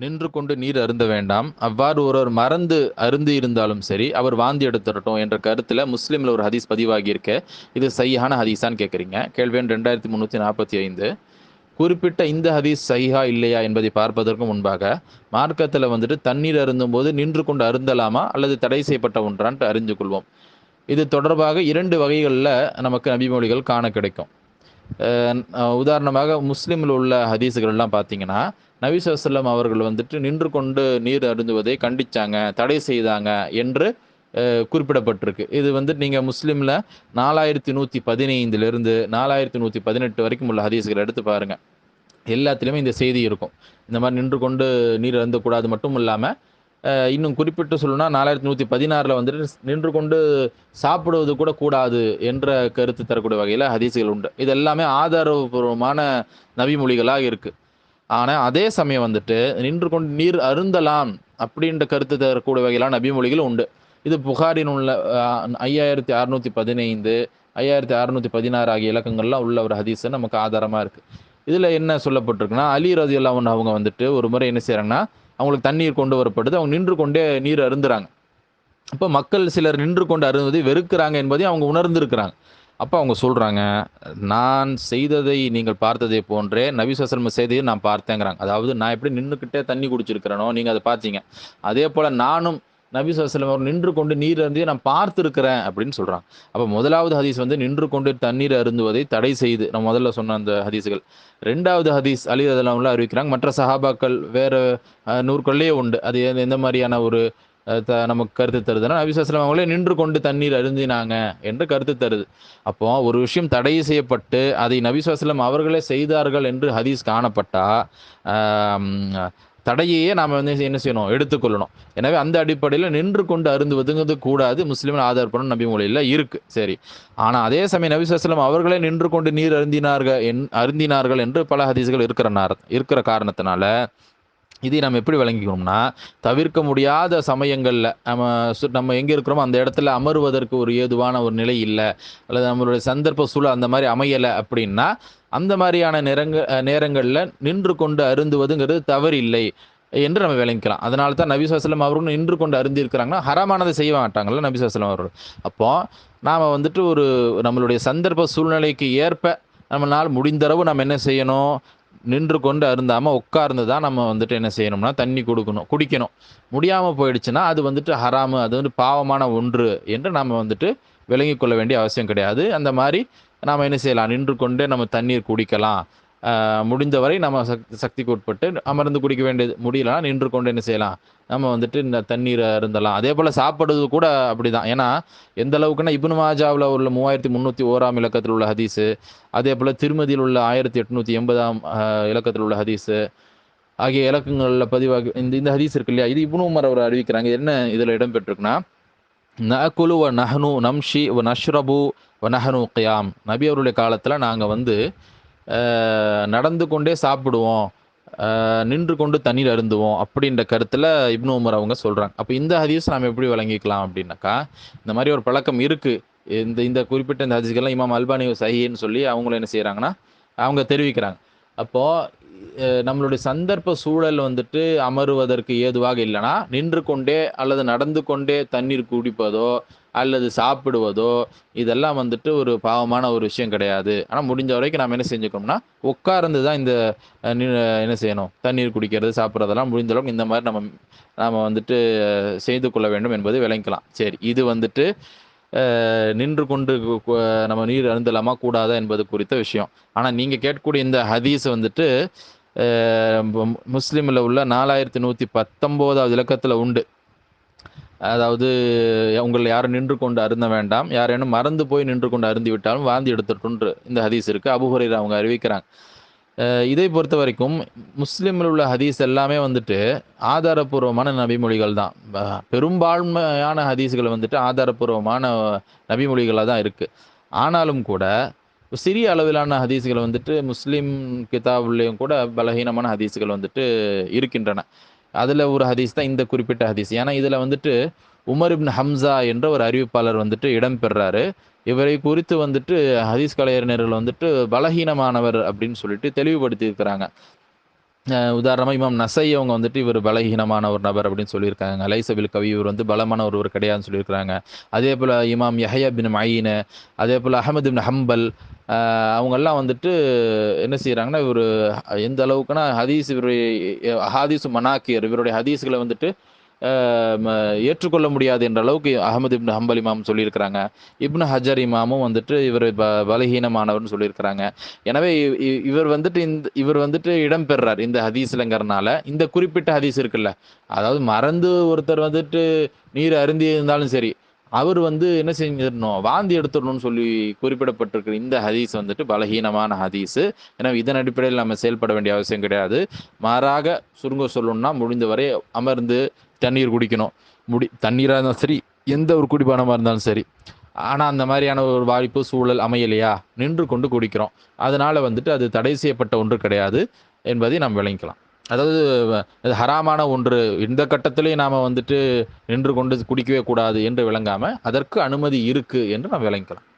நின்று கொண்டு நீர் அருந்த வேண்டாம். அவ்வாறு ஒருவர் மறந்து அருந்து இருந்தாலும் சரி அவர் வாந்தி எடுத்துடட்டும் என்ற கருத்தில் முஸ்லீமில் ஒரு ஹதீஸ் பதிவாகியிருக்க. இது சையான ஹதீஸான்னு கேட்குறீங்க கேள்வி எண் ரெண்டாயிரத்தி முந்நூற்றி நாற்பத்தி ஐந்து. குறிப்பிட்ட இந்த ஹதீஸ் சைஹா இல்லையா என்பதை பார்ப்பதற்கு முன்பாக மார்க்கத்தில் வந்துட்டு தண்ணீர் அருந்தும் போது நின்று கொண்டு அருந்தலாமா அல்லது தடை செய்யப்பட்ட ஒன்றான்ட்டு அறிந்து கொள்வோம். இது தொடர்பாக இரண்டு வகைகளில் நமக்கு நபிமொழிகள் காண கிடைக்கும். உதாரணமாக முஸ்லீமில் உள்ள ஹதீஸுகள்லாம் பார்த்தீங்கன்னா நபிசல்லம் அவர்கள் வந்துட்டு நின்று கொண்டு நீர் அருந்துவதை கண்டிச்சாங்க தடை செய்தாங்க என்று குறிப்பிடப்பட்டிருக்கு. இது வந்து நீங்கள் முஸ்லீமில் நாலாயிரத்தி நூற்றி பதினைந்துலேருந்து நாலாயிரத்தி நூற்றி பதினெட்டு வரைக்கும் உள்ள ஹதீஸுகளை எடுத்து பாருங்கள் எல்லாத்துலேயுமே இந்த செய்தி இருக்கும். இந்த மாதிரி நின்று கொண்டு நீர் அருந்தக்கூடாது மட்டும் இல்லாமல் இன்னும் குறிப்பிட்டு சொல்லணும்னா நாலாயிரத்தி நூற்றி பதினாறில் வந்துட்டு நின்று கொண்டு சாப்பிடுவது கூட கூடாது என்ற கருத்து தரக்கூடிய வகையில் ஹதீஸுகள் உண்டு. இது எல்லாமே ஆதாரபூர்வமான நபிமொழிகளாக இருக்குது ஆனால் அதே சமயம் வந்துட்டு நின்று கொண்டு நீர் அருந்தலாம் அப்படின்ற கருத்து தரக்கூடிய வகையிலான நபிமொழிகள் உண்டு. இது புகாரின் உள்ள ஐயாயிரத்தி அறுநூற்றி பதினைந்து ஐயாயிரத்தி அறுநூற்றி பதினாறு ஆகிய இலக்கங்கள்லாம் உள்ள ஒரு ஹதீஸ் நமக்கு ஆதாரமாக இருக்குது இதில் என்ன சொல்லப்பட்டிருக்குன்னா அலி ரதி அல்லாமன் அவங்க வந்துட்டு ஒரு முறை என்ன செய்கிறாங்கன்னா அவங்களுக்கு தண்ணீர் கொண்டு வரப்படுது. அவங்க நின்று கொண்டே நீர் அருந்துறாங்க. அப்போ மக்கள் சிலர் நின்று கொண்டு அருந்துவதை வெறுக்கிறாங்க என்பதையும் அவங்க உணர்ந்திருக்கிறாங்க. அப்போ அவங்க சொல்கிறாங்க நான் செய்ததை நீங்கள் பார்த்ததை போன்றே நபிசல்ம செய்தியை நான் பார்த்தேங்கிறாங்க. அதாவது நான் எப்படி நின்றுக்கிட்டே தண்ணி குடிச்சிருக்கிறேனோ நீங்கள் அதை பார்த்தீங்க. அதே போல் நானும் நபி சொலம் அவர் நின்று கொண்டு நீர் அருந்தியை நான் பார்த்துருக்கிறேன் அப்படின்னு சொல்கிறாங்க அப்போ முதலாவது ஹதீஸ் வந்து நின்று கொண்டு தண்ணீர் அருந்துவதை தடை செய்து நம்ம முதல்ல சொன்ன அந்த ஹதீஸுகள். ரெண்டாவது ஹதீஸ் அலி அதெல்லாம் அறிவிக்கிறாங்க மற்ற சஹாபாக்கள் வேறு நூற்கொள்ளையே உண்டு. அது எந்த- எந்த மாதிரியான ஒரு த நமக்கு கருத்து தருதுன்னா நபிசாஸ்லாம் அவங்களே நின்று கொண்டு தண்ணீர் அருந்தினாங்க என்று கருத்து தருது. அப்போ ஒரு விஷயம் தடை செய்யப்பட்டு அதை நபிசாஸ்லம் அவர்களே செய்தார்கள் என்று ஹதீஸ் காணப்பட்டா தடையையே நாம் வந்து என்ன செய்யணும்? எடுத்துக்கொள்ளணும். எனவே அந்த அடிப்படையில் நின்று கொண்டு அருந்துவதுங்கிறது கூடாது. முஸ்லீமில் ஆதார் பண்ண நபி மொழியில் இருக்கு. சரி. ஆனால் அதே சமயம் நபிசாஸ்லம் அவர்களே நின்று கொண்டு நீர் அருந்தினார்கள் என் அருந்தினார்கள் என்று பல ஹதீஸ்கள் இருக்கிற நார இருக்கிற காரணத்தினால இதை நம்ம எப்படி விளங்கிக்கணும்னா தவிர்க்க முடியாத சமயங்களில் நம்ம சு- நம்ம எங்கே இருக்கிறோமோ அந்த இடத்துல அமருவதற்கு ஒரு ஏதுவான ஒரு நிலை இல்லை. அல்லது நம்மளுடைய சந்தர்ப்ப சூழல் அந்த மாதிரி அமையலை அப்படின்னா அந்த மாதிரியான நிறங்க நேரங்களில் நின்று கொண்டு அருந்துவதுங்கிறது தவறில்லை என்று நம்ம விளங்கிக்கலாம். அதனால தான் நபி சொலம் அவர்களும் நின்று கொண்டு அருந்திருக்கிறாங்கன்னா ஹரமானதை செய்ய மாட்டாங்கல்ல நபி சொலம் அவர்கள். அப்போ நாம் வந்துட்டு ஒரு நம்மளுடைய சந்தர்ப்ப சூழ்நிலைக்கு ஏற்ப நம்மளால் முடிந்தளவு நம்ம என்ன செய்யணும்? நின்று கொண்டு அருந்தாமல் உட்கார்ந்து தான் நம்ம வந்துட்டு என்ன செய்யணும்னா தண்ணி கொடுக்கணும் குடிக்கணும். முடியாமல் போயிடுச்சுன்னா அது வந்துட்டு ஹராமு அது வந்து பாவமான ஒன்று என்று நாம் வந்துட்டு விளங்கிக் கொள்ள வேண்டிய அவசியம் கிடையாது. அந்த மாதிரி நாம் என்ன செய்யலாம்? நின்று கொண்டே நம்ம தண்ணீர் குடிக்கலாம். முடிந்தவரை நம்ம சக் சக்திக்கு உட்பட்டு அமர்ந்து குடிக்க வேண்டியது முடியலன்னா நின்று கொண்டு என்ன செய்யலாம்? நம்ம வந்துட்டு இந்த தண்ணீரை அருந்தலாம். அதே போல் சாப்பிடுறது கூட அப்படிதான். ஏன்னா எந்த அளவுக்குன்னா இப்னு மாஜாவில் உள்ள மூவாயிரத்தி முந்நூற்றி ஓராம் இலக்கத்தில் உள்ள ஹதீஸு அதே போல் திருமதியில் உள்ள ஆயிரத்தி எட்நூற்றி எண்பதாம் இலக்கத்தில் உள்ள ஹதீஸு ஆகிய இலக்கங்களில் பதிவாகி இந்த இந்த ஹதீஸ் இருக்கு இல்லையா? இது இப்னு உமர் அவர் அறிவிக்கிறாங்க. என்ன இதில் இடம்பெற்றிருக்குன்னா நகுலு வ நஹ்னு நம்ஷி வ நஷ்ரபு வ நஹ்னு கியாம் நபி அவருடைய காலத்தில் நாங்கள் வந்து நடந்து கொண்டே சாப்பிடுவோம். நின்று கொண்டு தண்ணீர் அருந்துவோம் அப்படின்ற கருத்தில் இப்னு உமர் அவங்க சொல்கிறாங்க அப்போ இந்த ஹதீஸ் நாம் எப்படி விளங்கிக்கலாம் அப்படின்னாக்கா இந்த மாதிரி ஒரு பழக்கம் இருக்குது இந்த இந்த குறிப்பிட்ட இந்த ஹதீஸ்கெல்லாம் இமாம் அல்பானி சஹின்னு சொல்லி அவங்கள என்ன செய்கிறாங்கன்னா அவங்க தெரிவிக்கிறாங்க. அப்போது நம்மளுடைய சந்தர்ப்ப சூழல் வந்துட்டு அமருவதற்கு ஏதுவாக இல்லைன்னா நின்று கொண்டே அல்லது நடந்து கொண்டே தண்ணீர் குடிப்பதோ அல்லது சாப்பிடுவதோ இதெல்லாம் வந்துட்டு ஒரு பாவமான ஒரு விஷயம் கிடையாது. ஆனால் முடிஞ்ச வரைக்கும் நம்ம என்ன செஞ்சுக்கணும்னா உட்கார்ந்து தான் இந்த நி- என்ன செய்யணும்? தண்ணீர் குடிக்கிறது சாப்பிட்றதெல்லாம் முடிந்த அளவுக்கு இந்த மாதிரி நம்ம நாம் வந்துட்டு செய்து கொள்ள வேண்டும் என்பதை விளங்கிக்கலாம். சரி இது வந்துட்டு நின்று கொண்டு நம்ம நீர் அருந்தலாமா கூடாதா என்பது குறித்த விஷயம். ஆனால் நீங்கள் கேட்கக்கூடிய இந்த ஹதீஸ் வந்துட்டு முஸ்லீமில் உள்ள நாலாயிரத்தி நூற்றி பத்தொம்போதாவது இலக்கத்தில் உண்டு. அதாவது உங்களை யாரும் நின்று கொண்டு அருந்த வேண்டாம். யாரேனும் மறந்து போய் நின்று கொண்டு அருந்தி விட்டாலும் வாந்தி எடுத்துட்டுன்று. இந்த ஹதீஸ் இருக்குது அபுஹுரைரா அவங்க அறிவிக்கிறாங்க. இதை பொறுத்த வரைக்கும் முஸ்லீமில் உள்ள ஹதீஸ் எல்லாமே வந்துட்டு ஆதாரபூர்வமான நபிமொழிகள் தான். பெரும்பான்மையான ஹதீஸ்கள் வந்துட்டு ஆதாரபூர்வமான நபிமொழிகளாக தான் இருக்குது ஆனாலும் கூட சிறிய அளவிலான ஹதீஸ்கள் வந்துட்டு முஸ்லீம் கிதாபுலேயும் கூட பலகீனமான ஹதீஸ்கள் வந்துட்டு இருக்கின்றன. அதில் ஒரு ஹதீஸ் தான் இந்த குறிப்பிட்ட ஹதீஸ். ஏன்னா இதில் வந்துட்டு உமர் இப்னு ஹம்சா என்ற ஒரு அறிவிப்பாளர் வந்துட்டு இடம்பெறாரு இவரை குறித்து வந்துட்டு ஹதீஸ் கலைஞர்கள் வந்துட்டு பலகீனமானவர் அப்படின்னு சொல்லிட்டு தெளிவுபடுத்தி இருக்கிறாங்க. உதாரணமாக இமாம் நசை அவங்க வந்துட்டு இவர் பலகீனமான ஒரு நபர் அப்படின்னு சொல்லியிருக்காங்க. லைசபில் கவி இவர் வந்து பலமான ஒருவர் கிடையாதுன்னு சொல்லியிருக்கிறாங்க. அதே போல் இமாம் யஹயா பின் மயீன் அதே போல் அஹமது பின் ஹம்பல் அவங்கெல்லாம் வந்துட்டு என்ன செய்கிறாங்கன்னா இவர் எந்த அளவுக்குன்னா ஹதீஸ் இவருடைய ஹாதீஸ் மனாக்கியர் இவருடைய ஹதீஸ்களை வந்துட்டு ஏற்றுக்கொள்ள முடியாது என்ற அளவுக்கு அகமது இப்னு ஹம்பல் இமாம் சொல்லியிருக்கிறாங்க. இப்னு ஹஜர் இமாமும் வந்துட்டு இவர் ப பலகீனமானவர்னு சொல்லியிருக்கிறாங்க. எனவே இ- இவர் வந்துட்டு இந்த இவர் வந்துட்டு இடம் பெறார் இந்த ஹதீஸ்லங்கிறனால. இந்த குறிப்பிட்ட ஹதீஸ் இருக்குல்ல. அதாவது மறந்து ஒருத்தர் வந்துட்டு நீர் அருந்தி இருந்தாலும் சரி அவர் வந்து என்ன செஞ்சிடணும்? வாந்தி எடுத்துடணும்னு சொல்லி குறிப்பிடப்பட்டிருக்கிற இந்த ஹதீஸ் வந்துட்டு பலகீனமான ஹதீஸு. எனவே இதன் அடிப்படையில் நம்ம செயல்பட வேண்டிய அவசியம் கிடையாது. மாறாக சுருங்க சொல்லணும்னா முடிந்தவரை அமர்ந்து தண்ணீர் குடிக்கணும். முடி தண்ணீராக இருந்தாலும் சரி எந்த ஒரு குடிபானமாக இருந்தாலும் சரி. ஆனால் அந்த மாதிரியான ஒரு வாய்ப்பு சூழல் அமையலையா? நின்று கொண்டு குடிக்கிறோம். அதனால் வந்துட்டு அது தடை செய்யப்பட்ட ஒன்று கிடையாது என்பதை நாம் விளங்கிக்கலாம். அதாவது அது ஹராமான ஒன்று. இந்த கட்டத்திலே நாம் வந்துட்டு நின்று கொண்டு குடிக்கவே கூடாது என்று விளங்காமல் அதற்கு அனுமதி இருக்குது என்று நாம் விளங்கிக்கலாம்